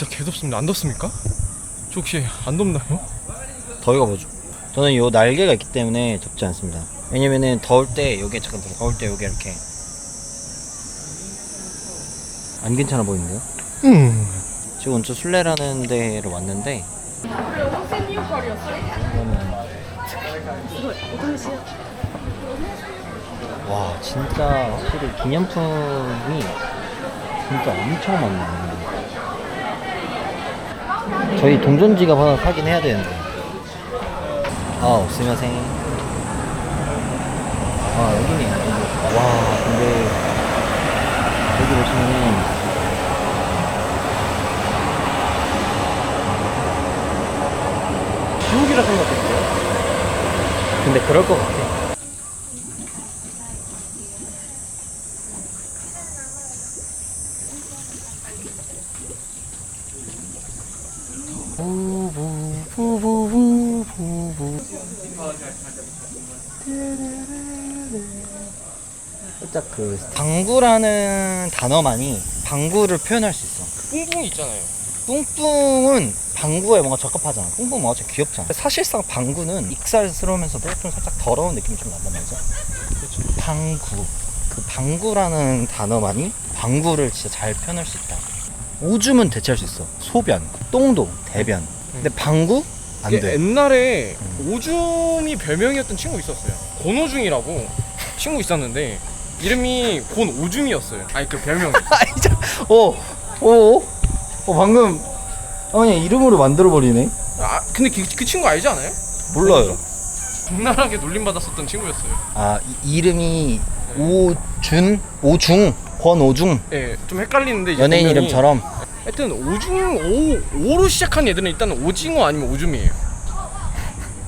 진짜 개덥습니다. 안 덥습니까? 저 혹시 안 덥나요? 더위가 뭐죠? 저는 요 날개가 있기 때문에 덥지 않습니다. 왜냐면은 더울 때 여기 잠깐 들어 더울 때 여기 이렇게 안 괜찮아 보이는데요? 음. 지금 온천 순례라는 데로 왔는데 와 진짜 확실히 기념품이 진짜 엄청 많네 저희 동전 지갑 하나 사긴 해야 되는데 아 없으면생 아 여기네 여기. 와 근데 여기 보시면은 지옥이라 생각했어요. 근데 그럴 것 같아. 살짝 그 방구라는 단어만이 방구를 표현할 수 있어. 뿡뿡이 있잖아요. 뿡뿡은 방구에 뭔가 적합하잖아. 뿡뿡 뭔가 좀 귀엽잖아. 사실상 방구는 익살스러우면서도 좀 살짝 더러운 느낌이 좀 난단 말이죠. 방구. 그 방구라는 단어만이 방구를 진짜 잘 표현할 수 있다. 오줌은 대체할 수 있어. 소변, 똥도, 대변. 근데 방구? 안 이게 돼. 옛날에 오줌이 별명이었던 친구 있었어요. 권오중이라고 친구 있었는데 이름이 권오줌이었어요. 아니 그 별명이. 아이, 자, 어, 어, 어, 방금, 아, 그냥 이름으로 만들어 버리네. 아 근데 그, 그 친구 알지 않아요? 몰라요. 적나라하게 놀림 받았었던 친구였어요. 아, 이, 이름이 오준? 오중? 권오중? 예, 좀 헷갈리는데 이제 연예인 분명히 이름처럼. 하여튼 오중 오 오로 시작한 애들은 일단 오징어 아니면 오줌이에요.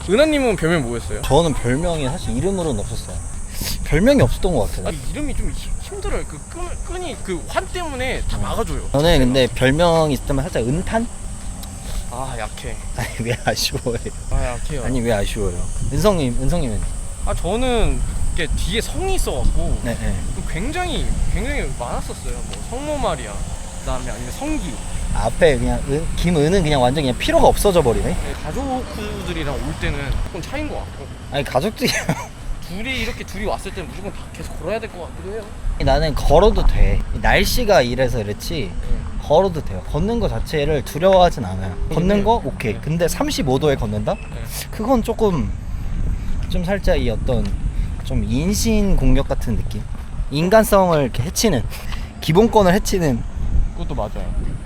은하님은 별명 뭐였어요? 저는 별명이 사실 이름으로는 없었어요. 별명이 없었던 것 아, 같아요. 이름이 좀 힘- 힘들어요. 그 끈, 끈이 그 환 때문에 다 막아줘요. 저는 근데 별명이 있었다면 살짝 은탄? 아 약해. 아니, 왜 아쉬워요? 아 약해요. 아니, 왜 아쉬워요? 은성님, 은성님은? 아 저는 이게 뒤에 성이 있어갖고 네, 네. 굉장히 굉장히 많았었어요. 뭐 성모 마리아, 그다음에 아니면 성기. 앞에 그냥 은, 김은은 그냥 완전 그냥 필요가 없어져 버리네. 네, 가족들이랑 올 때는 조금 차인 것 같고 아니, 가족들이. 둘이 이렇게 둘이 왔을 때는 무조건 다 계속 걸어야 될 것 같기도 해요. 나는 걸어도 돼. 날씨가 이래서 그렇지. 걸어도 돼요. 걷는 거 자체를 두려워하진 않아요. 걷는 거 오케이. 근데 35도에 걷는다? 그건 조금 좀 살짝 이 어떤 좀 인신 공격 같은 느낌. 인간성을 이렇게 해치는 기본권을 해치는 그것도 맞아요.